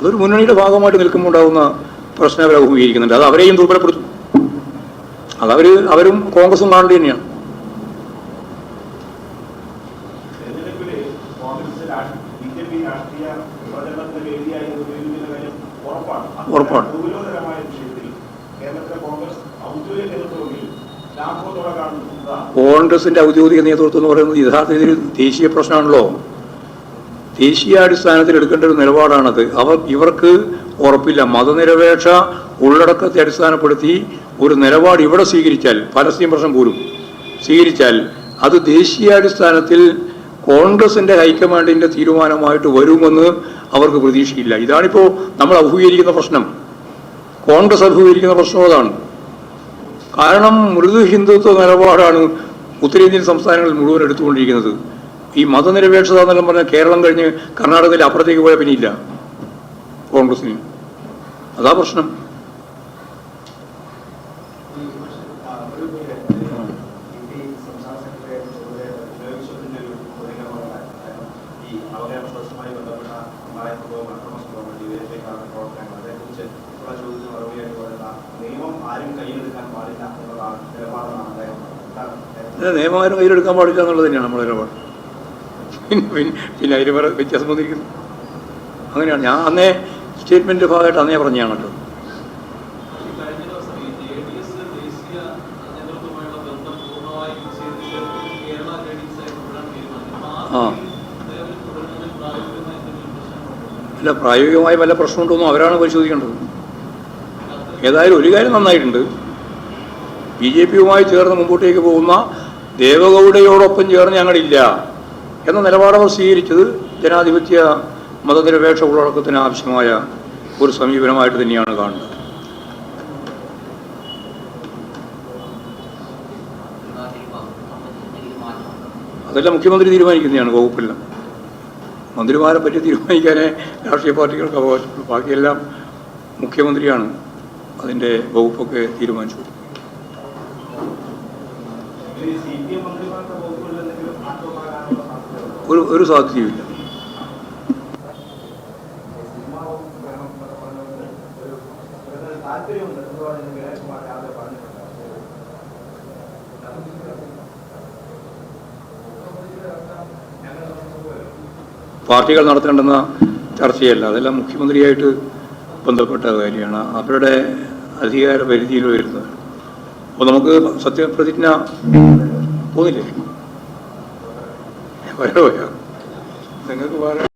അതൊരു മുന്നണിയുടെ ഭാഗമായിട്ട് നിൽക്കുമ്പോൾ ഉണ്ടാകുന്ന പ്രശ്നം അവർ അഭിമുഖീകരിക്കുന്നുണ്ട് അത് അവരെയും ദുർബലപ്പെടുത്തും. അതവർ അവരും കോൺഗ്രസും കാണേണ്ടി തന്നെയാണ്. ഉറപ്പാണ്. കോൺഗ്രസിന്റെ ഔദ്യോഗിക നേതൃത്വം എന്ന് പറയുന്നത് യഥാർത്ഥത്തിൽ രീതിയിൽ ദേശീയ പ്രശ്നമാണല്ലോ. ദേശീയാടിസ്ഥാനത്തിൽ എടുക്കേണ്ട ഒരു നിലപാടാണത്. അവർ ഇവർക്ക് ഉറപ്പില്ല. മതനിരപേക്ഷ ഉള്ളടക്കത്തെ അടിസ്ഥാനപ്പെടുത്തി ഒരു നിലപാട് ഇവിടെ സ്വീകരിച്ചാൽ പലസ്തീൻ പ്രശ്നം പോലും സ്വീകരിച്ചാൽ അത് ദേശീയാടിസ്ഥാനത്തിൽ കോൺഗ്രസിന്റെ ഹൈക്കമാൻഡിന്റെ തീരുമാനമായിട്ട് വരുമെന്ന് അവർക്ക് പ്രതീക്ഷയില്ല. ഇതാണിപ്പോൾ നമ്മൾ അഭിമുഖീകരിക്കുന്ന പ്രശ്നം. കോൺഗ്രസ് അഭിമുഖീകരിക്കുന്ന പ്രശ്നം അതാണ്. കാരണം മൃദു ഹിന്ദുത്വ നിലപാടാണ് ഉത്തരേന്ത്യൻ സംസ്ഥാനങ്ങളിൽ മുഴുവൻ എടുത്തുകൊണ്ടിരിക്കുന്നത്. ഈ മതനിരപേക്ഷത എന്നെല്ലാം പറഞ്ഞാൽ കേരളം കഴിഞ്ഞ് കർണാടകയിൽ അപ്പുറത്തേക്ക് പോയാൽ പിന്നെ ഇല്ല. കോൺഗ്രസിന് അതാ പ്രശ്നം. ഈ അവകാശ പ്രശ്നവുമായി ബന്ധപ്പെട്ട ഉണ്ടായ സംഭവം അക്രമ സംഭവങ്ങൾ ഡിവൈഎഫ്ഐക്കാരുടെ പ്രവർത്തനങ്ങൾ അതേക്കുറിച്ച് ഉള്ള ചോദ്യത്തിന് മറുപടിയായിട്ട് പറയുന്ന നിയമം ആരും കയ്യിലെടുക്കാൻ പാടില്ല എന്നുള്ളതാണ് നിലപാടാണ് അദ്ദേഹം എന്താണ് ഇത് നിയമമാരും കയ്യിലെടുക്കാൻ പാടില്ല എന്നുള്ളത് തന്നെയാണ് നമ്മുടെ നിലപാട് പിന്നെ പിന്നെ അതിൽ വേറെ വ്യത്യാസം വന്നിരിക്കുന്നു. അങ്ങനെയാണ്. ഞാൻ അന്നേ സ്റ്റേറ്റ്മെന്റ് ഭാഗമായിട്ട് അന്നേ പറഞ്ഞാണ് കേട്ടോ. ആ. അല്ല പ്രായോഗികമായി വല്ല പ്രശ്നമുണ്ടോന്നും അവരാണ് പരിശോധിക്കേണ്ടത്. ഏതായാലും ഒരു കാര്യം നന്നായിട്ടുണ്ട്. ബി ജെ പിയുമായി ചേർന്ന് മുമ്പോട്ടേക്ക് പോകുന്ന ദേവഗൗഡയോടൊപ്പം ചേർന്ന് ഞങ്ങളില്ല. എന്ന നിലപാടവർ സ്വീകരിച്ചത് ജനാധിപത്യ മതനിരപേക്ഷ ഉള്ളടക്കത്തിന് ആവശ്യമായ ഒരു സമീപനമായിട്ട് തന്നെയാണ് കാണുന്നത്. അതെല്ലാം മുഖ്യമന്ത്രി തീരുമാനിക്കുന്നതാണ് വകുപ്പെല്ലാം. മന്ത്രിമാരെ പറ്റി തീരുമാനിക്കാനേ രാഷ്ട്രീയ പാർട്ടികൾക്ക് അവകാശമുള്ളൂ. ബാക്കിയെല്ലാം മുഖ്യമന്ത്രിയാണ് അതിന്റെ വകുപ്പൊക്കെ തീരുമാനിച്ചു സി കുമാർ ഒരു സാധ്യതയുമില്ല പാർട്ടികൾ നടത്തേണ്ടെന്ന ചർച്ചയല്ല. അതെല്ലാം മുഖ്യമന്ത്രിയായിട്ട് ബന്ധപ്പെട്ട കാര്യമാണ്. അവരുടെ അധികാര പരിധിയിൽ വരുന്നത്. അപ്പോൾ നമുക്ക് സത്യപ്രതിജ്ഞ പോകുന്നില്ലേ? വരെ പോയാ നിങ്ങൾക്ക് വേറെ